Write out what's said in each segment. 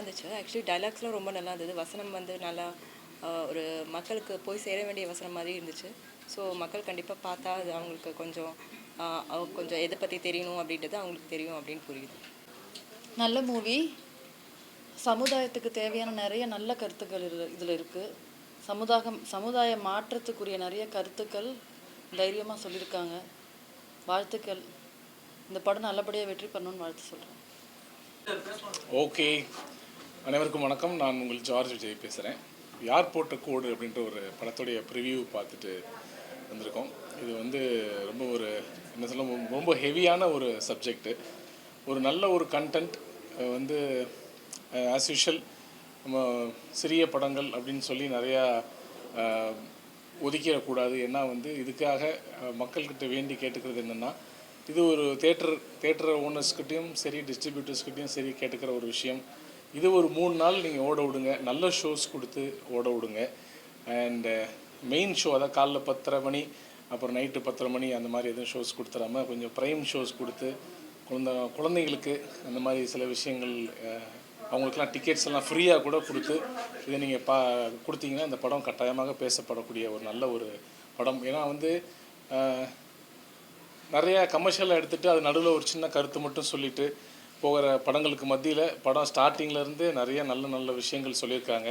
இருந்துச்சு ஆக்சுவலி டைலாக்ஸ்லாம் ரொம்ப நல்லா இருந்தது வசனம் வந்து நல்லா ஒரு மக்களுக்கு போய் சேர வேண்டிய வசனம் மாதிரி இருந்துச்சு. ஸோ மக்கள் கண்டிப்பாக பார்த்தா அது அவங்களுக்கு கொஞ்சம் கொஞ்சம் எதை பற்றி தெரியணும் அப்படின்றது அவங்களுக்கு தெரியும் அப்படின்னு புரியுது. நல்ல மூவி சமுதாயத்துக்கு தேவையான நிறைய நல்ல கருத்துக்கள் இதில் இருக்குது சமுதாயம் சமுதாய மாற்றத்துக்குரிய நிறைய கருத்துக்கள் தைரியமாக சொல்லியிருக்காங்க வாழ்த்துக்கள். இந்த படம் நல்லபடியாக வெற்றி பண்ணணும்னு வாழ்த்து சொல்கிறேன் ஓகே அனைவருக்கும் வணக்கம். நான் உங்கள் ஜார்ஜ் விஜய் பேசுகிறேன் யார் போட்ட கோடு அப்படின்ற ஒரு படத்துடைய ப்ரிவியூ பார்த்துட்டு வந்திருக்கோம். இது வந்து ரொம்ப ஒரு என்ன சொல்ல ரொம்ப ஹெவியான ஒரு சப்ஜெக்ட்டு ஒரு நல்ல ஒரு கண்டென்ட் வந்து ஆஸ் யூஷுவல் நம்ம சிறிய படங்கள் அப்படின்னு சொல்லி நிறையா ஒதுக்கிடக்கூடாது. ஏன்னா வந்து இதுக்காக மக்கள்கிட்ட வேண்டி கேட்டுக்கிறது என்னென்னா இது ஒரு தேட்டர் தேட்டர் ஓனர்ஸ்கிட்டையும் சரி டிஸ்ட்ரிபியூட்டர்ஸ்கிட்டையும் சரி கேட்டுக்கிற ஒரு விஷயம். இது ஒரு மூணு நாள் நீங்கள் ஓட விடுங்க. நல்ல ஷோஸ் கொடுத்து ஓட விடுங்க. அண்டு மெயின் ஷோ அதாவது காலைல பத்தரை மணி அப்புறம் நைட்டு பத்தரை மணி அந்த மாதிரி எதுவும் ஷோஸ் கொடுத்துடாம கொஞ்சம் ப்ரைம் ஷோஸ் கொடுத்து குழந்த குழந்தைங்களுக்கு அந்த மாதிரி சில விஷயங்கள் uh, அவங்களுக்கெல்லாம் டிக்கெட்ஸ் எல்லாம் ஃப்ரீயாக கூட கொடுத்து இதை நீங்கள் பா கொடுத்தீங்கன்னா இந்த படம் கட்டாயமாக பேசப்படக்கூடிய ஒரு நல்ல ஒரு படம். ஏன்னா வந்து uh, நிறையா கமர்ஷியலாக எடுத்துகிட்டு அது நடுவில் ஒரு சின்ன கருத்து மட்டும் சொல்லிவிட்டு போகிற படங்களுக்கு மத்தியில் படம் ஸ்டார்டிங்லேருந்து நிறைய நல்ல நல்ல விஷயங்கள் சொல்லியிருக்காங்க.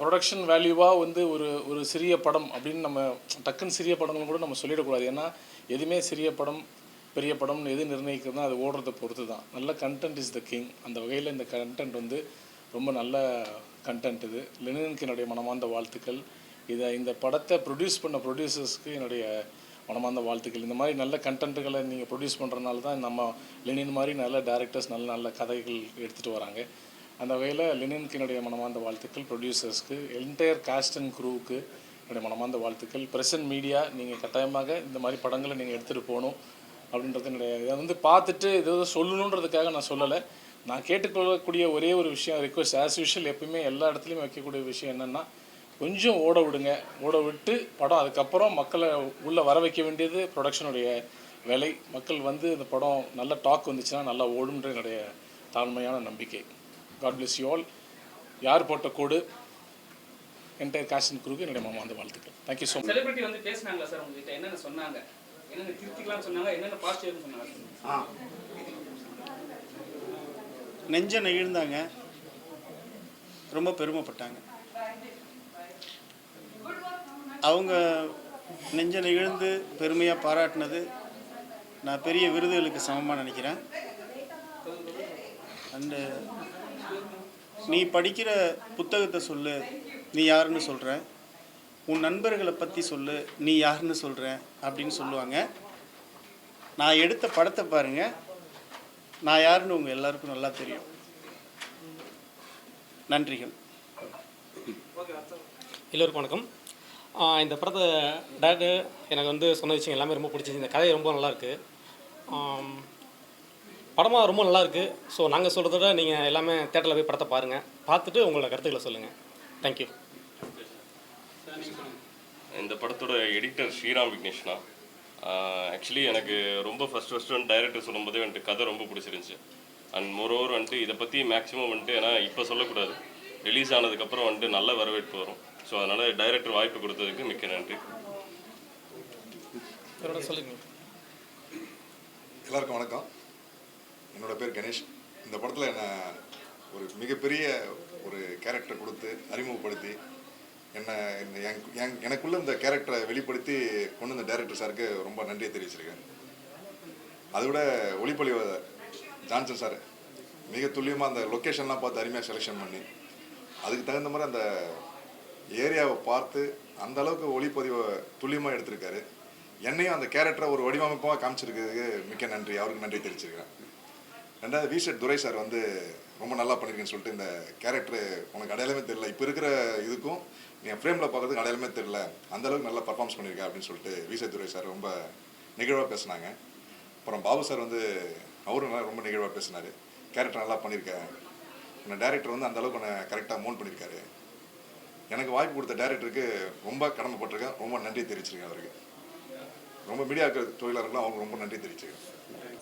ப்ரொடக்ஷன் வேல்யூவாக வந்து ஒரு ஒரு சிறிய படம் அப்படின்னு நம்ம டக்குன்னு சிறிய படங்கள் கூட நம்ம சொல்லிடக்கூடாது. ஏன்னா எதுவுமே சிறிய படம் பெரிய படம்னு எது நிர்ணயிக்கிறதுனா அது ஓடுறதை பொறுத்து தான் நல்ல கண்டென்ட் இஸ் த கிங் அந்த வகையில் இந்த கண்டென்ட் வந்து ரொம்ப நல்ல கண்டென்ட் இது. லெனினுக்கு என்னுடைய மனமார்ந்த வாழ்த்துக்கள். இதை இந்த படத்தை ப்ரொடியூஸ் பண்ண ப்ரொடியூசர்ஸ்க்கு என்னுடைய மனமார்ந்த வாழ்த்துக்கள். இந்த மாதிரி நல்ல கண்டென்ட்டுகளை நீங்கள் ப்ரொடியூஸ் பண்ணுறதுனால தான் நம்ம லெனின் மாதிரி நல்ல டேரக்டர்ஸ் நல்ல நல்ல கதைகள் எடுத்துகிட்டு வராங்க. அந்த வகையில் லெனினுக்கு என்னுடைய மனமார்ந்த வாழ்த்துக்கள். ப்ரொடியூசர்ஸ்க்கு என்டையர் காஸ்ட் அண்ட் குரூவுக்கு என்னுடைய மனமார்ந்த வாழ்த்துக்கள். ப்ரெசன்ட் மீடியா நீங்கள் கட்டாயமாக இந்த மாதிரி படங்களை நீங்கள் எடுத்துகிட்டு போகணும் அப்படின்றது என்னுடைய இதை வந்து பார்த்துட்டு ஏதோ சொல்லணுன்றதுக்காக நான் சொல்லலை. நான் கேட்டுக்கொள்ளக்கூடிய ஒரே ஒரு விஷயம் ரிக்வஸ்ட் ஆஸ் யூஷுவல் எப்பயுமே எல்லா இடத்துலையும் வைக்கக்கூடிய விஷயம் என்னென்னா கொஞ்சம் ஓட விடுங்க. ஓட விட்டு படம் அதுக்கப்புறம் மக்களை உள்ளே வர வைக்க வேண்டியது ப்ரொடக்ஷனுடைய வேலை. மக்கள் வந்து இந்த படம் நல்ல டாக் வந்துச்சுன்னா நல்லா ஓடுன்ற என்னுடைய தாழ்மையான நம்பிக்கை. காட் bless யூ ஆல் யார் போட்ட கோடு? என்டையர் காஸ்டின் குரூக்கு என்னுடைய மாமாந்த வாழ்த்துக்கள். தேங்க்யூ ஸோ மச் செலிபிரிட்டி வந்து பேசினாங்களா சார் உங்ககிட்ட? என்னென்ன சொன்னாங்க? என்னென்ன திருத்திக்கலாம் சொன்னாங்க? என்னென்ன பாசிட்டிவ்னு சொன்னாங்க? ஆ. நெஞ்ச நெகிழ்ந்தாங்க. ரொம்ப பெருமைப்பட்டாங்க. அவங்க நெஞ்ச நெகிழ்ந்து பெருமையாக பாராட்டினது நான் பெரிய விருதுகளுக்கு சமமாக நினைக்கிறேன். அண்டு நீ படிக்கிற புத்தகத்தை சொல்லு நீ யாருன்னு சொல்கிற உன் நண்பர்களை பற்றி சொல்லு நீ யாருன்னு சொல்கிற அப்படின்னு சொல்லுவாங்க. நான் எடுத்த படத்தை பாருங்கள் நான் யாருன்னு உங்கள் எல்லாருக்கும் நல்லா தெரியும். நன்றிகள். எல்லோருக்கும் வணக்கம். இந்த படத்தை டேரக்டர் எனக்கு வந்து சொன்ன விஷயம் எல்லாமே ரொம்ப பிடிச்சிச்சு. இந்த கதை ரொம்ப நல்லாயிருக்கு படமாக ரொம்ப நல்லாயிருக்கு ஸோ நாங்கள் சொல்கிறத விட நீங்கள் எல்லாமே தேட்டரில் போய் படத்தை பாருங்கள் பார்த்துட்டு உங்களோட கருத்துக்களை சொல்லுங்கள் தேங்க்யூ இந்த படத்தோட எடிட்டர் ஸ்ரீராம் விக்னேஷ்னா. ஆக்சுவலி எனக்கு ரொம்ப ஃபஸ்ட் ஃபஸ்ட்டு வந்து டைரக்டர் சொல்லும்போதே வந்துட்டு கதை ரொம்ப பிடிச்சிருந்துச்சு. அண்ட் மோரோவர் வந்துட்டு இதை பற்றி மேக்ஸிமம் வந்துட்டு ஏன்னா இப்போ சொல்லக்கூடாது. ரிலீஸ் ஆனதுக்கப்புறம் வந்துட்டு நல்ல வரவேற்பு வரும். ஸோ அதனால் டைரக்டர் வாய்ப்பு கொடுத்ததுக்கு மிக்க நன்றி. இதோட சொல்லுங்கள் எல்லாருக்கும் வணக்கம். என்னோட பேர் கணேஷ். இந்த படத்தில் என்னை ஒரு மிகப்பெரிய ஒரு கேரக்டர் கொடுத்து அறிமுகப்படுத்தி என்னை இந்த என் என் எனக்குள்ள இந்த கேரக்டரை வெளிப்படுத்தி கொண்டு வந்த டைரக்டர் சாருக்கு ரொம்ப நன்றியை தெரிவிச்சிருக்கேன். அதை விட ஒளிப்பொழிவு ஜான்சன் சார் மிக துல்லியமாக அந்த லொக்கேஷன்லாம் பார்த்து அருமையாக செலெக்ஷன் பண்ணி அதுக்கு தகுந்த மாதிரி அந்த ஏரியாவை பார்த்து அந்த அளவுக்கு ஒளிப்பதிவை துல்லியமாக எடுத்திருக்காரு. என்னையும் அந்த கேரக்டரை ஒரு வடிவமைப்பாக காமிச்சிருக்கிறதுக்கு மிக்க நன்றி. அவருக்கு நன்றி தெரிவிச்சிருக்கிறேன் ரெண்டாவது விசட் துரை சார் வந்து ரொம்ப நல்லா பண்ணியிருக்கேன்னு சொல்லிட்டு இந்த கேரக்டர் உனக்கு அடையாளமே தெரியல. இப்போ இருக்கிற இதுக்கும் நீ ஃப்ரேமில் பார்க்கறதுக்கு அடையாளமே தெரியல. அந்த அளவுக்கு நல்லா பர்ஃபார்மன்ஸ் பண்ணியிருக்க அப்படின்னு சொல்லிட்டு விசெட் துரை சார் ரொம்ப நிகழ்வாக பேசினாங்க. அப்புறம் பாபு சார் வந்து அவரும் நல்லா ரொம்ப நிகழ்வாக பேசினார். கேரக்டர் நல்லா பண்ணியிருக்கேன் உன்னை டேரக்டர் வந்து அந்தளவுக்கு உன்னை கரெக்டாக மோன் பண்ணியிருக்காரு எனக்கு வாய்ப்பு கொடுத்த டேரக்டருக்கு ரொம்ப கடமைப்பட்டிருக்கேன் ரொம்ப நன்றி தெரிவிச்சிருக்கேன் அவருக்கு. ரொம்ப மீடியாக்கள் தொழிலாளர்களும் அவங்க ரொம்ப நன்றி தெரிவிச்சிருக்கேன்.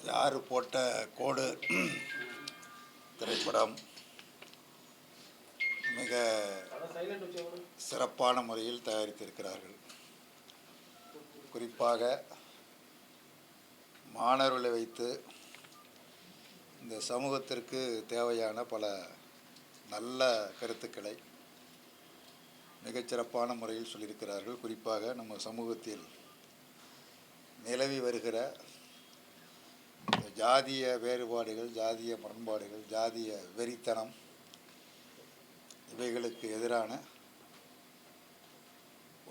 யார் போட்ட கோடு? திரைப்படம். மிக சிறப்பான முறையில் தயாரித்திருக்கிறார்கள். குறிப்பாக மாணவர்களை வைத்து இந்த சமூகத்திற்கு தேவையான பல நல்ல கருத்துக்களை மிகச்சிறப்பான முறையில் சொல்லியிருக்கிறார்கள். குறிப்பாக நம்ம சமூகத்தில் நிலவி வருகிற ஜாதிய வேறுபாடுகள் ஜாதிய முரண்பாடுகள் ஜாதிய வெறித்தனம் இவைகளுக்கு எதிரான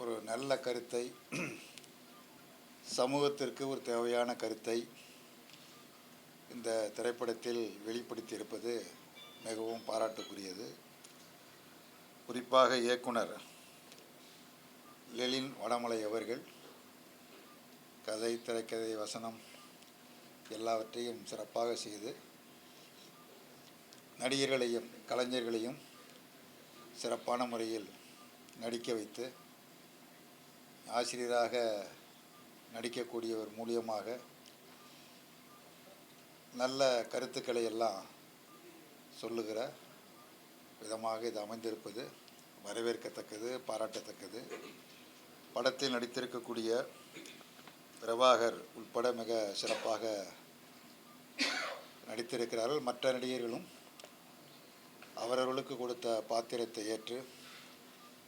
ஒரு நல்ல கருத்தை சமூகத்திற்கு ஒரு தேவையான கருத்தை இந்த திரைப்படத்தில் வெளிப்படுத்தியிருப்பது மிகவும் பாராட்டுக்குரியது. குறிப்பாக இயக்குனர் லெலின் வடமலை அவர்கள் கதை திரைக்கதை வசனம் எல்லாவற்றையும் சிறப்பாக செய்து நடிகர்களையும் கலைஞர்களையும் சிறப்பான முறையில் நடிக்க வைத்து ஆசிரியராக நடிக்கக்கூடியவர் மூலியமாக நல்ல கருத்துக்களை எல்லாம் சொல்லுகிற விதமாக இது அமைந்திருப்பது வரவேற்கத்தக்கது பாராட்டத்தக்கது. படத்தில் நடித்திருக்கக்கூடிய பிரபாகர் உட்பட மிக சிறப்பாக நடித்திருக்கிறார்கள். மற்ற நடிகர்களும் அவரவர்களுக்கு கொடுத்த பாத்திரத்தை ஏற்று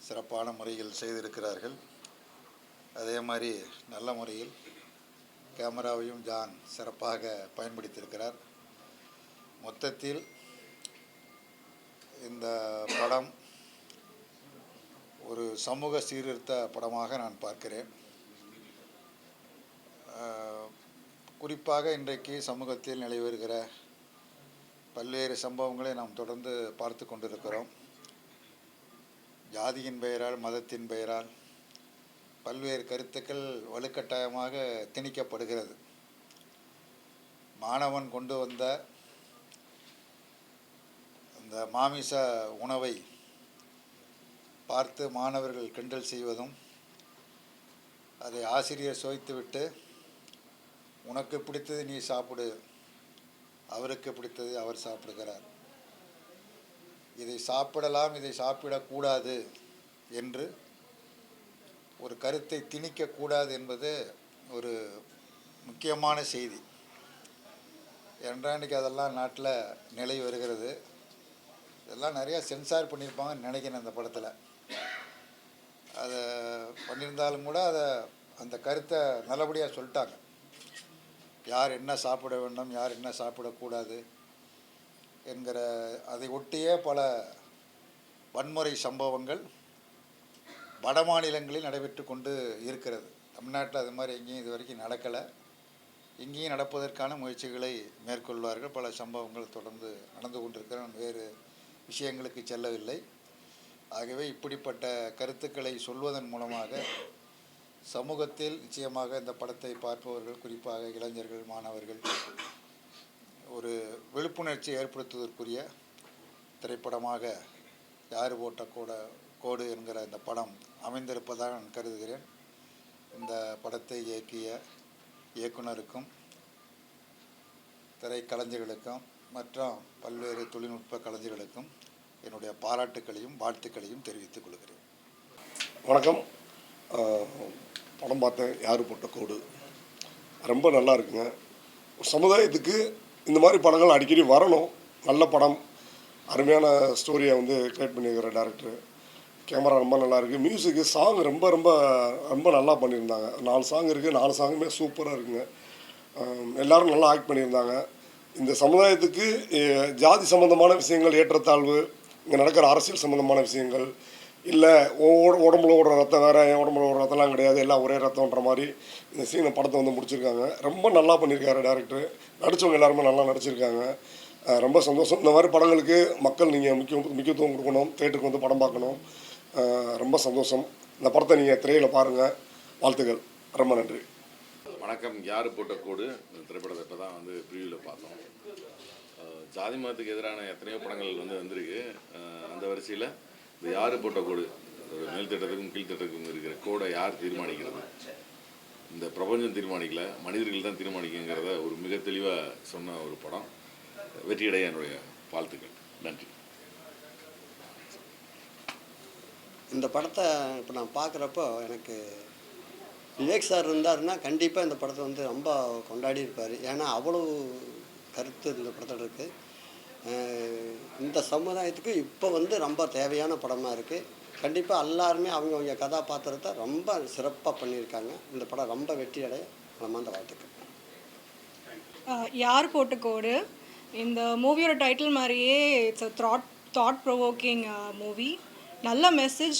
சிறப்பான முறையில் செய்திருக்கிறார்கள். அதே மாதிரி நல்ல முறையில் கேமராவையும் ஜான் சிறப்பாக பயன்படுத்தியிருக்கிறார். மொத்தத்தில் இந்த படம் ஒரு சமூக சீர்திருத்த படமாக நான் பார்க்கிறேன். குறிப்பாக இன்றைக்கு சமூகத்தில் நிலை வருகிற பல்வேறு சம்பவங்களை நாம் தொடர்ந்து பார்த்து கொண்டிருக்கிறோம். ஜாதியின் பெயரால் மதத்தின் பெயரால் பல்வேறு கருத்துக்கள் வலுக்கட்டாயமாக திணிக்கப்படுகிறது. மாணவன் கொண்டு வந்த இந்த மாமிச உணவை பார்த்து மாணவர்கள் கிண்டல் செய்வதும் அதை ஆசிரியர் சுவைத்துவிட்டு உனக்கு பிடித்தது நீ சாப்பிடு அவருக்கு பிடித்தது அவர் சாப்பிடுகிறார். இதை சாப்பிடலாம் இதை சாப்பிடக்கூடாது என்று ஒரு கருத்தை திணிக்கக்கூடாது என்பது ஒரு முக்கியமான செய்தி. என்றால் இன்றைக்கி அதெல்லாம் நாட்டில் நிலை வருகிறது. இதெல்லாம் நிறையா சென்சார் பண்ணியிருப்பாங்கன்னு நினைக்கிறேன் அந்த படத்தில். அதை பண்ணியிருந்தாலும் கூட அதை அந்த கருத்தை நல்லபடியாக சொல்லிட்டாங்க. யார் என்ன சாப்பிட வேண்டும் யார் என்ன சாப்பிடக்கூடாது என்கிற அதை ஒட்டியே பல வன்முறை சம்பவங்கள் வட மாநிலங்களில் நடைபெற்று கொண்டு இருக்கிறது. தமிழ்நாட்டில் அது மாதிரி எங்கேயும் இது வரைக்கும் நடக்கலை. இங்கேயும் நடப்பதற்கான முயற்சிகளை மேற்கொள்வார்கள். பல சம்பவங்கள் தொடர்ந்து நடந்து கொண்டிருக்கிற வேறு விஷயங்களுக்கு செல்லவில்லை. ஆகவே இப்படிப்பட்ட கருத்துக்களை சொல்வதன் மூலமாக சமூகத்தில் நிச்சயமாக இந்த படத்தை பார்ப்பவர்கள் குறிப்பாக இளைஞர்கள் மாணவர்கள் ஒரு விழிப்புணர்ச்சி ஏற்படுத்துவதற்குரிய திரைப்படமாக யார் போட்ட கூட கோடு என்கிற இந்த படம் அமைந்திருப்பதாக நான் கருதுகிறேன். இந்த படத்தை இயக்கிய இயக்குனருக்கும் திரைக்கலைஞர்களுக்கும் மற்றும் பல்வேறு தொழில்நுட்ப கலைஞர்களுக்கும் என்னுடைய பாராட்டுக்களையும் வாழ்த்துக்களையும் தெரிவித்துக் கொள்கிறேன். வணக்கம். படம் பார்த்தேன் யார் போட்ட கோடு? ரொம்ப நல்லா இருக்குங்க. சமுதாயத்துக்கு இந்த மாதிரி படங்கள் அடிக்கடி வரணும். நல்ல படம். அருமையான ஸ்டோரியை வந்து கிரியேட் பண்ணியிருக்கிற டேரக்டர் கேமரா ரொம்ப நல்லா இருக்குது மியூசிக்கு சாங் ரொம்ப ரொம்ப ரொம்ப நல்லா பண்ணியிருந்தாங்க. நாலு சாங் இருக்குது நாலு சாங்குமே சூப்பராக இருக்குங்க. எல்லோரும் எல்லாரும் நல்லா ஆக்ட் பண்ணியிருந்தாங்க. இந்த சமுதாயத்துக்கு ஜாதி சம்மந்தமான விஷயங்கள் ஏற்றத்தாழ்வு இங்கே நடக்கிற அரசியல் சம்மந்தமான விஷயங்கள் இல்லை உடம்புல ஓடுற ரத்தம் வேறு என் உடம்புல ஓடுற ரத்தம்லாம் கிடையாது எல்லாம் ஒரே ரத்தம்ன்ற மாதிரி இந்த சீனை படத்தை வந்து முடிச்சிருக்காங்க. ரொம்ப நல்லா பண்ணியிருக்காரு டேரக்டர் நடித்தவங்க எல்லாருமே நல்லா நடிச்சிருக்காங்க. ரொம்ப சந்தோஷம். இந்த மாதிரி படங்களுக்கு மக்கள் நீங்கள் முக்கிய முக்கியத்துவம் கொடுக்கணும் தேட்டருக்கு வந்து படம் பார்க்கணும். ரொம்ப சந்தோஷம். இந்த படத்தை நீங்கள் திரையில் பாருங்கள் வாழ்த்துக்கள். ரொம்ப நன்றி. வணக்கம். யார் போட்ட கோடு? இந்த திரைப்படத்தை இப்போ தான் வந்து ப்ரிவியூவில் பார்த்தோம். ஜாதி மதத்துக்கு எதிரான எத்தனையோ படங்கள் வந்து வந்திருக்கு. அந்த வரிசையில் இந்த யார் போட்ட கோடு? ஒரு மேல் கீழ் இருக்கிற கோடை யார் தீர்மானிக்கிறது? இந்த பிரபஞ்சம் தீர்மானிக்கல மனிதர்கள் தான் தீர்மானிக்குங்கிறத ஒரு மிக தெளிவாக சொன்ன ஒரு படம். வெற்றியடைய என்னுடைய வாழ்த்துக்கள். நன்றி. இந்த படத்தை இப்போ நான் பார்க்குறப்போ எனக்கு விவேக் சார் இருந்தாருன்னா கண்டிப்பாக இந்த படத்தை வந்து ரொம்ப கொண்டாடி இருப்பார் ஏன்னா அவ்வளோ கருத்து இந்த படத்தில் இருக்குது இந்த சமுதாயத்துக்கு இப்போ வந்து ரொம்ப தேவையான படமாக இருக்குது கண்டிப்பாக எல்லாருமே அவங்கவுங்க கதாபாத்திரத்தை ரொம்ப சிறப்பாக பண்ணியிருக்காங்க. இந்த படம் ரொம்ப வெற்றி அடைய மனமார்ந்த வாழ்த்துக்கள். யார் போட்ட கோடு? இந்த மூவியோட டைட்டில் மாதிரியே இட்ஸ் அ த்ராட் தாட் ப்ரொவோக்கிங் மூவி நல்ல மெசேஜ்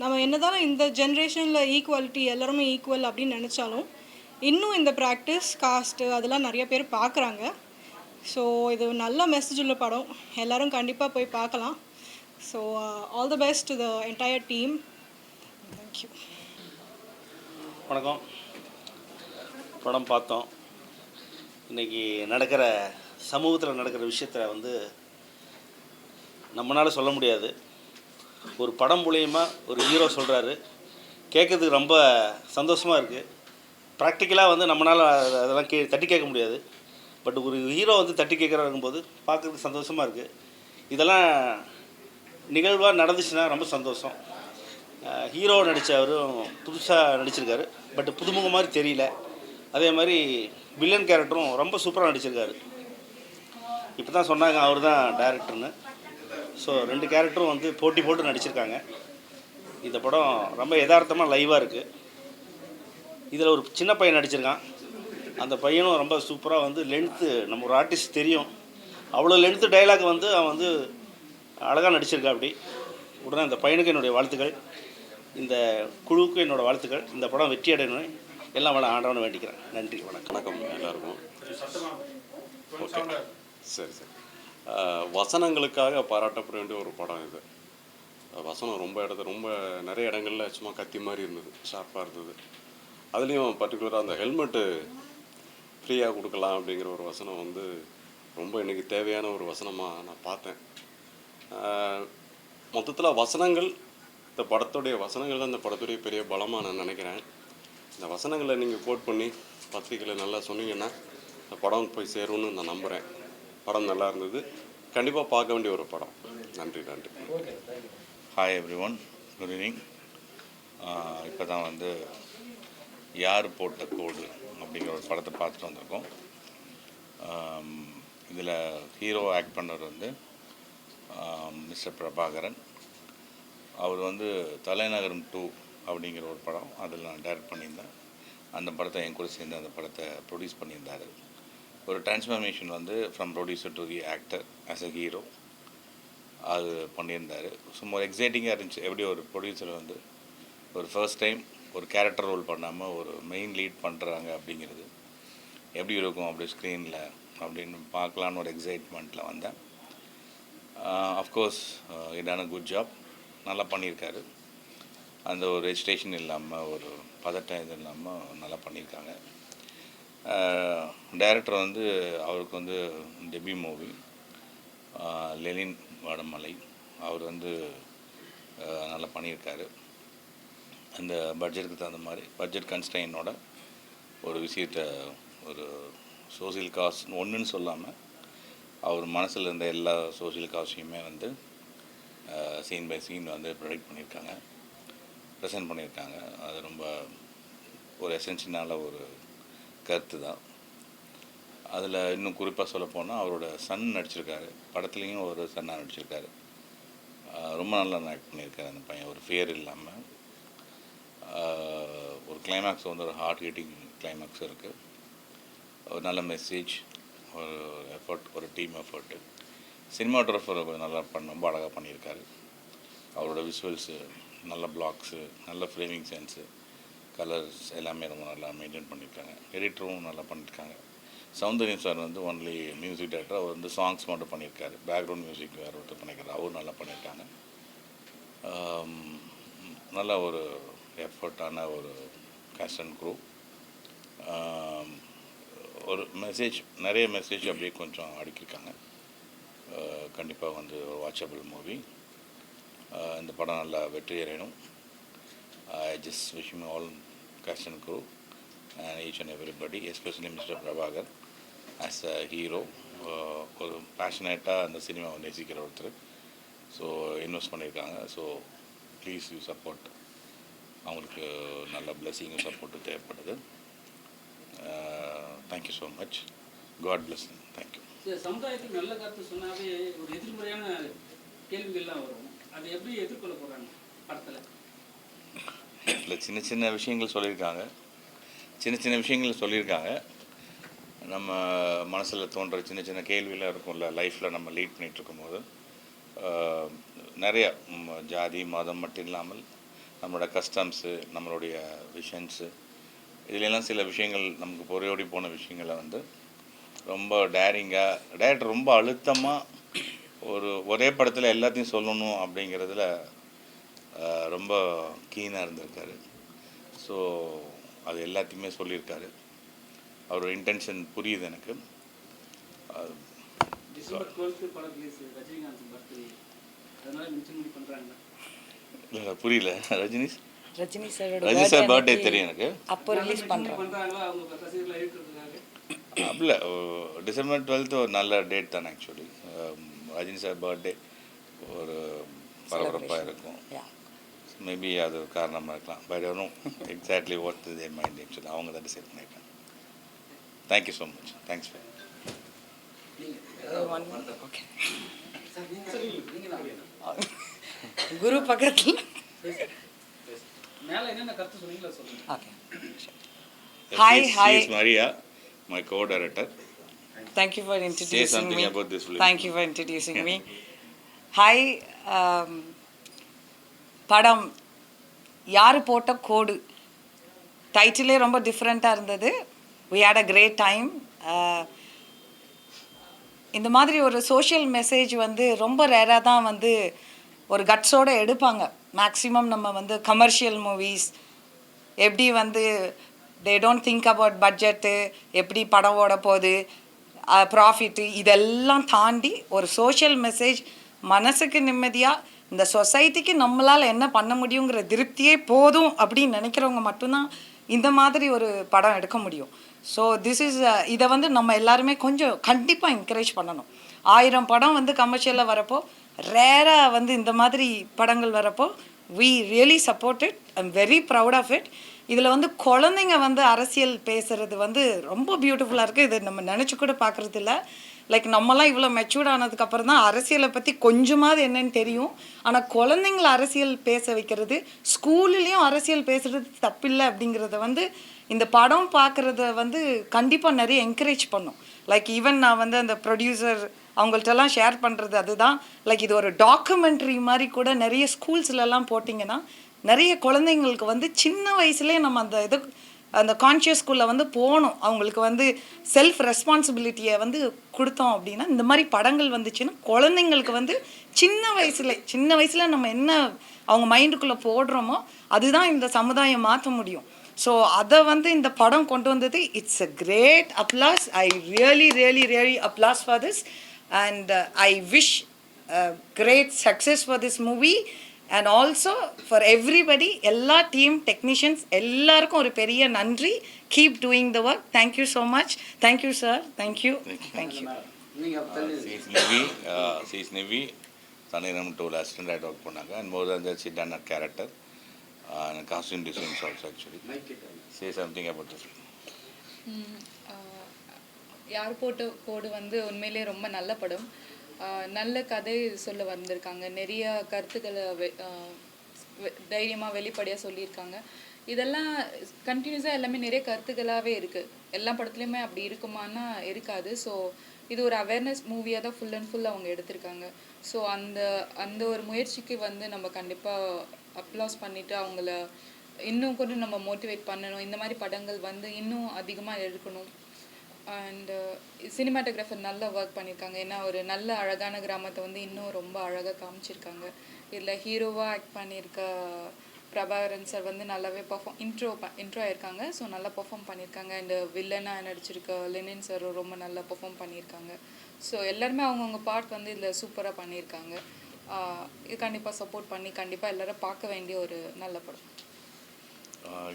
நம்ம என்னதான் இந்த ஜென்ரேஷனில் ஈக்குவாலிட்டி எல்லாருமே ஈக்குவல் அப்படின்னு நினச்சாலும் இன்னும் இந்த ப்ராக்டிஸ் காஸ்ட்டு அதெல்லாம் நிறைய பேர் பார்க்குறாங்க. ஸோ இது நல்ல மெசேஜ் உள்ள படம். எல்லோரும் கண்டிப்பாக போய் பார்க்கலாம். So all the best to the entire team thank you வணக்கம். படம் பார்த்தோம். இன்றைக்கி நடக்கிற சமூகத்தில் நடக்கிற விஷயத்த வந்து நம்மளால் சொல்ல முடியாது. ஒரு படம் மூலயமா ஒரு ஹீரோ சொல்கிறாரு கேட்குறதுக்கு ரொம்ப சந்தோஷமாக இருக்குது ப்ராக்டிக்கலாக வந்து நம்மளால் அதெல்லாம் கே தட்டி கேட்க முடியாது. பட் ஒரு ஹீரோ வந்து தட்டி கேட்குறாருங்கும்போது பார்க்குறதுக்கு சந்தோஷமாக இருக்குது இதெல்லாம் நிகழ்வாக நடந்துச்சுன்னா ரொம்ப சந்தோஷம். ஹீரோ நடித்தவரும் புதுசாக நடிச்சிருக்காரு. பட் புதுமுகம் மாதிரி தெரியல. அதே மாதிரி வில்லன் கேரக்டரும் ரொம்ப சூப்பராக நடிச்சிருக்காரு. இப்போ தான் சொன்னாங்க அவர் தான் டேரக்டர்னு ஸோ ரெண்டு கேரக்டரும் வந்து போட்டி போட்டு நடிச்சிருக்காங்க. இந்த படம் ரொம்ப யதார்த்தமாக லைவாக இருக்குது இதில் ஒரு சின்ன பையன் நடிச்சிருக்கான். அந்த பையனும் ரொம்ப சூப்பராக வந்து லென்த்து நம்ம ஒரு ஆர்டிஸ்ட் தெரியும். அவ்வளோ லென்த்து டைலாக் வந்து அவன் வந்து அழகாக நடிச்சிருக்கா அப்படி. உடனே அந்த பையனுக்கு என்னுடைய வாழ்த்துக்கள். இந்த குழுவுக்கு என்னோடய வாழ்த்துக்கள். இந்த படம் வெற்றி அடையணும் எல்லாம் வள ஆண்டவனை வேண்டிக்கிறேன். நன்றி வணக்கம். வணக்கம் எல்லாருக்கும். ஓகே. சரி சரி. வசனங்களுக்காக பாராட்டப்பட வேண்டிய ஒரு படம் இது. வசனம் ரொம்ப இடத்துல ரொம்ப நிறைய இடங்கள்ல சும்மா கத்தி மாதிரி இருந்தது ஷார்ப்பாக இருந்தது. அதுலேயும் பர்டிகுலராக அந்த ஹெல்மெட்டு ஃப்ரீயாக கொடுக்கலாம் அப்படிங்கிற ஒரு வசனம் வந்து ரொம்ப எனக்கு தேவையான ஒரு வசனமாக நான் பார்த்தேன். மொத்தத்தில் வசனங்கள் இந்த படத்துடைய வசனங்கள் தான் இந்த படத்துடைய பெரிய பலமாக நான் நினைக்கிறேன். இந்த வசனங்களை நீங்கள் கோட் பண்ணி பத்திரிக்கையில் நல்லா சொன்னீங்கன்னா இந்த படம் போய் சேரும்னு நான் நம்புகிறேன் படம் நல்லா இருந்தது. கண்டிப்பாக பார்க்க வேண்டிய ஒரு படம். நன்றி நன்றி. Hi everyone good evening இப்போ தான் வந்து யார் போட்ட கோடு? அப்படிங்கிற ஒரு படத்தை பார்த்துட்டு வந்திருக்கோம். இதில் ஹீரோ ஆக்ட் பண்ணவர் வந்து மிஸ்டர் பிரபாகரன். அவர் வந்து தலைநகரம் டூ அப்படிங்கிற ஒரு படம் அதில் நான் டைரக்ட் பண்ணியிருந்தேன். அந்த படத்தை என் கூட சேர்ந்து அந்த படத்தை ப்ரொடியூஸ் பண்ணியிருந்தார். ஒரு டிரான்ஸ்ஃபர்மேஷன் வந்து from producer to the actor as a hero அது பண்ணியிருந்தார். சும்மா எக்ஸைட்டிங்காக இருந்துச்சு. எப்படி ஒரு ப்ரொடியூசர் வந்து ஒரு ஃபர்ஸ்ட் டைம் ஒரு கேரக்டர் ரோல் பண்ணாமல் ஒரு மெயின் லீட் பண்ணுறாங்க அப்படிங்கிறது எப்படி இருக்கும் அப்படி ஸ்க்ரீனில் அப்படின்னு பார்க்கலான்னு ஒரு எக்ஸைட்மெண்ட்டில் வந்தேன். அஃப்கோர்ஸ் இடான குட் ஜாப் நல்லா பண்ணியிருக்காரு. அந்த ஒரு ரெஜிஸ்ட்ரேஷன் இல்லாமல் ஒரு பதட்டம் இது இல்லாமல் நல்லா பண்ணியிருக்காங்க. டைரக்டர் வந்து அவருக்கு வந்து டெபி மூவி லெனின் வடமலை. அவர் வந்து நல்லா பண்ணியிருக்காரு. அந்த பட்ஜெட்டுக்கு தகுந்த மாதிரி பட்ஜெட் கன்ஸ்டைனோட ஒரு விஷயத்தை ஒரு சோசியல் காஸ் ஒன்றுன்னு சொல்லாமல் அவர் மனசில் இருந்த எல்லா சோசியல் காஸ்டையுமே வந்து சீன் பை சீன் வந்து ப்ரொடக்ட் பண்ணியிருக்காங்க. ப்ரெசென்ட் பண்ணியிருக்காங்க. அது ரொம்ப ஒரு எசென்ஷியலான ஒரு கருத்து தான் அதில் இன்னும் குறிப்பாக சொல்லப்போனால் அவரோட சன் நடிச்சிருக்காரு. படத்துலேயும் ஒரு சன்னாக நடிச்சிருக்காரு. ரொம்ப நல்லா ஆக்ட் பண்ணியிருக்காரு அந்த பையன். ஒரு ஃபியர் இல்லாமல் ஒரு கிளைமேக்ஸ் வந்து ஒரு ஹார்ட் ஹீட்டிங் கிளைமேக்ஸ் இருக்குது ஒரு நல்ல மெசேஜ் ஒரு எஃபர்ட் ஒரு டீம் எஃபர்ட்டு சினிமாட்டோகிராஃபர் நல்லா பண்ண ரொம்ப அழகாக பண்ணியிருக்காரு. அவரோட விஷுவல்ஸு நல்ல பிளாக்ஸு நல்ல ஃப்ரேமிங் சென்ஸு கலர்ஸ் எல்லாமே ரொம்ப நல்லா மெயின்டைன் பண்ணியிருக்காங்க. எடிட்டரும் நல்லா பண்ணியிருக்காங்க. சௌந்தர்யம் சார் வந்து ஒன்லி மியூசிக் டைரக்டர் அவர் வந்து சாங்ஸ் மட்டும் பண்ணியிருக்காரு. பேக்ரவுண்ட் மியூசிக் வேறு ஒருத்தர் பண்ணியிருக்காரு. அவரும் நல்லா பண்ணியிருக்காங்க. நல்ல ஒரு எஃபர்ட்டான ஒரு கேஸ்ட் அண்ட் க்ரூ ஒரு மெசேஜ் நிறைய மெசேஜ் அப்படியே கொஞ்சம் அடுக்கியிருக்காங்க. கண்டிப்பாக வந்து ஒரு வாட்சபிள் மூவி இந்த படம் நல்லா வெற்றி அடையணும் I just wishing all cast and crew and each and everybody especially mister Prabhakar as a hero ஒரு பேஷனேட்டாக அந்த சினிமாவை நேசிக்கிற ஒருத்தர். ஸோ இன்வெஸ்ட் பண்ணியிருக்காங்க. ஸோ ப்ளீஸ் யூ சப்போர்ட் அவங்களுக்கு நல்ல பிளெஸிங்கும் சப்போர்ட்டும் தேவைப்படுது thank you so much God bless thank you சமுதாயத்துக்கு நல்ல கருத்து சொன்னாவே ஒரு எதிர்மறையான கேள்விகள்லாம் வரும். அதை எப்படி எதிர்கொள்ள போறாங்க படத்துல? இல்லை சின்ன சின்ன விஷயங்கள் சொல்லியிருக்காங்க. சின்ன சின்ன விஷயங்கள் சொல்லியிருக்காங்க. நம்ம மனசில் தோன்ற சின்ன சின்ன கேள்வியெலாம் இருக்கும்ல லைஃப்பில் நம்ம லீட் பண்ணிகிட்டு இருக்கும்போது. நிறைய ஜாதி மதம் மட்டும் இல்லாமல் நம்மளோட கஸ்டம்ஸு நம்மளுடைய விஷன்ஸு இதுலெல்லாம் சில விஷயங்கள் நமக்கு பொறையோடி போன விஷயங்களை வந்து ரொம்ப டேரிங்காக டேரக்டர் ரொம்ப அழுத்தமாக ஒரு ஒரே படத்தில் எல்லாத்தையும் சொல்லணும் அப்படிங்கிறதுல ரொம்ப கீனாக இருந்திருக்காரு. ஸோ அது எல்லாத்தையுமே சொல்லியிருக்காரு. அவரோட இன்டென்ஷன் புரியுது எனக்கு. அது டிசம்பர் டுவெல்த்து படம் ரிலீஸ் ரஜினிகாந்த் பர்த்டே அதனால் மிச்சம் பண்ணி இல்லை புரியல. ரஜினி ரஜினி சாரோட ரஜினி சார் birthday பர்த்டே தெரியும் எனக்கு. அப்போ ரிலீஸ் இருக்கிறதுக்காக இல்லை டிசம்பர் டுவெல்த்து ஒரு நல்ல டேட் தானே ஆக்சுவலி ரஜினி சார் பர்த்டே ஒரு பரபரப்பாக இருக்கும். மேபி அது ஒரு காரணமாக இருக்கலாம். பட் வரும் exactly what they mind actually அவங்க தான் டிசைட் பண்ணியிருக்காங்க thank you so much thanks for okay சரி குரு பக்கத்தில் okay Hi, hi. Maria, my co-director. Thank you for Say introducing me. about this film. Thank you for introducing me. Hi படம் யார் போட்ட கோடு டைட்டிலே ரொம்ப டிஃப்ரெண்ட்டாக இருந்தது we had a great time இந்த மாதிரி ஒரு சோஷியல் மெசேஜ் வந்து ரொம்ப ரேராக தான் வந்து ஒரு கட்ஸோடு எடுப்பாங்க. மேக்ஸிமம் நம்ம வந்து கமர்ஷியல் மூவிஸ் எப்படி வந்து they don't think about budget எப்படி படம் ஓட போகுது ப்ராஃபிட்டு இதெல்லாம் தாண்டி ஒரு சோஷியல் மெசேஜ் மனசுக்கு நிம்மதியாக இந்த சொசைட்டிக்கு நம்மளால் என்ன பண்ண முடியுங்கிற திருப்தியே போதும் அப்படின்னு நினைக்கிறவங்க மட்டும்தான் இந்த மாதிரி ஒரு படம் எடுக்க முடியும். ஸோ திஸ் இஸ் இதை வந்து நம்ம எல்லாருமே கொஞ்சம் கண்டிப்பாக என்கரேஜ் பண்ணணும். ஆயிரம் படம் வந்து கமர்ஷியலில் வரப்போ ரேராக வந்து இந்த மாதிரி படங்கள் வரப்போ we really support it I'm very proud of it இதில் வந்து குழந்தைங்க வந்து அரசியல் பேசுகிறது வந்து ரொம்ப பியூட்டிஃபுல்லாக இருக்குது இது நம்ம நினச்சி கூட பார்க்குறது இல்லை. லைக் நம்மலாம் இவ்வளோ மெச்சூர்ட் ஆனதுக்கப்புறம் தான் அரசியலை பற்றி கொஞ்சமாவது என்னன்னு தெரியும். ஆனால் குழந்தைங்கள அரசியல் பேச வைக்கிறது ஸ்கூல்லேயும் அரசியல் பேசுகிறது தப்பில்லை அப்படிங்கிறத வந்து இந்த படம் பார்க்குறத வந்து கண்டிப்பாக நிறைய என்கரேஜ் பண்ணும். லைக் ஈவன் நான் வந்து அந்த ப்ரொடியூசர் அவங்கள்ட்டலாம் ஷேர் பண்ணுறது அதுதான். லைக் இது ஒரு டாக்குமெண்ட்ரி மாதிரி கூட நிறைய ஸ்கூல்ஸ்லலாம் போட்டிங்கன்னா நிறைய குழந்தைங்களுக்கு வந்து சின்ன வயசுலேயே நம்ம அந்த இது அந்த கான்ஷியஸ்குள்ளே வந்து போகணும். அவங்களுக்கு வந்து செல்ஃப் ரெஸ்பான்சிபிலிட்டியை வந்து கொடுத்தோம் அப்படின்னா இந்த மாதிரி படங்கள் வந்துச்சுன்னா குழந்தைங்களுக்கு வந்து சின்ன வயசுல சின்ன வயசில் நம்ம என்ன அவங்க மைண்டுக்குள்ளே போடுறோமோ அதுதான் இந்த சமுதாயம் மாற்ற முடியும். ஸோ அதை வந்து இந்த படம் கொண்டு வந்தது it's a great applause I really really really applause for this and I wish great success for this movie and also for everybody எல்லா டீம் டெக்னீஷியன்ஸ் எல்லாருக்கும் ஒரு பெரிய நன்றி. Keep doing the work thank you so much thank you sir thank you thank you cheese நிவி டூவில் ஆகிட்டு work பண்ணாங்க. And more than that see done at character and costume designs also actually say something about the film யார் போட்ட கோடு வந்து உண்மையிலே ரொம்ப நல்ல படம். நல்ல கதை சொல்ல வந்திருக்காங்க. நிறைய கருத்துக்களை வெ- வெளிப்படையாக சொல்லியிருக்காங்க. இதெல்லாம் கண்டினியூஸாக எல்லாமே நிறைய கருத்துக்களாகவே இருக்குது எல்லா படத்துலையுமே அப்படி இருக்குமானா இருக்காது. ஸோ இது ஒரு அவேர்னஸ் மூவியாக தான் ஃபுல் அண்ட் ஃபுல் அவங்க எடுத்திருக்காங்க. ஸோ அந்த அந்த ஒரு முயற்சிக்கு வந்து நம்ம கண்டிப்பாக அப்ளாஸ் பண்ணிவிட்டு அவங்கள இன்னும் கொஞ்சம் நம்ம மோட்டிவேட் பண்ணணும். இந்த மாதிரி படங்கள் வந்து இன்னும் அதிகமாக எடுக்கணும். அண்டு சினிமாட்டோகிராஃபர் uh, நல்ல ஒர்க் பண்ணியிருக்காங்க ஏன்னா ஒரு நல்ல அழகான கிராமத்தை வந்து இன்னும் ரொம்ப அழகாக காமிச்சிருக்காங்க. இதில் ஹீரோவாக ஆக்ட் பண்ணியிருக்க பிரபாகரன் சார் வந்து நல்லாவே பர்ஃபார்ம் இன்ட்ரோ ப இன்ட்ரோ ஆயிருக்காங்க. ஸோ நல்லா பெர்ஃபார்ம் பண்ணியிருக்காங்க அண்டு வில்லனாக uh, நடிச்சிருக்க லெனின் சார் ரொம்ப நல்லா பெர்ஃபார்ம் பண்ணியிருக்காங்க ஸோ எல்லாருமே அவங்கவுங்க பார்ட் வந்து இதில் சூப்பராக பண்ணியிருக்காங்க uh, இது கண்டிப்பாக சப்போர்ட் பண்ணி கண்டிப்பாக எல்லோரும் பார்க்க வேண்டிய ஒரு நல்ல படம்.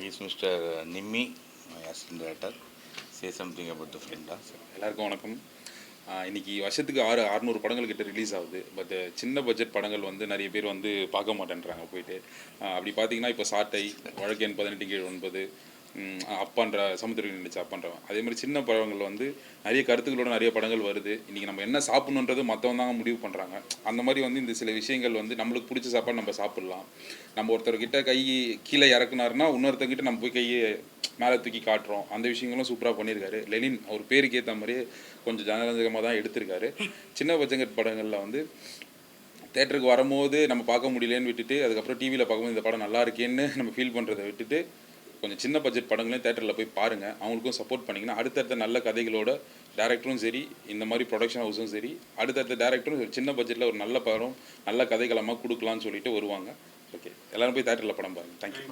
Is mister Nimmi my assistant director say something about the film தான் எல்லாருக்கும் வணக்கம். இன்னைக்கு வருஷத்துக்கு ஆறு அறநூறு படங்கள் கிட்ட ரிலீஸ் ஆகுது. பட் சின்ன பட்ஜெட் படங்கள் வந்து நிறைய பேர் வந்து பார்க்க மாட்டேன்றாங்க போயிட்டு. அப்படி பார்த்தீங்கன்னா இப்போ சாட்டை வழக்கு எண் பதினெட்டு கீழ் ஒன்பது அப்பான்ற சமுத்திரம் நினைச்ச அப்பான்றவன். அதே மாதிரி சின்ன படங்கள் வந்து நிறைய கருத்துக்களோட நிறைய படங்கள் வருது. இன்றைக்கி நம்ம என்ன சாப்பிட்ணுன்றது மற்றவங்க தாங்க முடிவு பண்ணுறாங்க அந்த மாதிரி வந்து இந்த சில விஷயங்கள் வந்து நம்மளுக்கு பிடிச்ச சாப்பாடு நம்ம சாப்பிட்லாம். நம்ம ஒருத்தர்கிட்ட கை கீழே இறக்குனாருன்னா இன்னொருத்தர்கிட்ட நம்ம போய் கையை மேலே தூக்கி காட்டுறோம். அந்த விஷயங்களும் சூப்பராக பண்ணியிருக்காரு. லெனின் அவர் பேருக்கு ஏற்ற மாதிரியே கொஞ்சம் ஜனரஞ்சகமாக தான் எடுத்திருக்காரு. சின்ன பச்சங்கட் படங்களில் வந்து தேட்டருக்கு வரும்போது நம்ம பார்க்க முடியலன்னு விட்டுட்டு அதுக்கப்புறம் டிவியில் பார்க்கும்போது இந்த படம் நல்லா இருக்கேன்னு நம்ம ஃபீல் பண்ணுறதை விட்டுட்டு கொஞ்சம் சின்ன பட்ஜெட் படங்களையும் தேட்டரில் போய் பாருங்கள் அவங்களுக்கும் சப்போர்ட் பண்ணிங்கன்னா அடுத்தடுத்த நல்ல கதைகளோட டேரக்டரும் சரி இந்த மாதிரி ப்ரொடக்ஷன் ஹவுஸும் சரி அடுத்தடுத்த டேரக்டரும் ஒரு சின்ன பட்ஜெட்டில் ஒரு நல்ல படம் நல்ல கதைகளமாக கொடுக்கலான்னு சொல்லிட்டு வருவாங்க. ஓகே எல்லோரும் போய் தேட்டரில் படம் பாருங்கள் தேங்க்யூ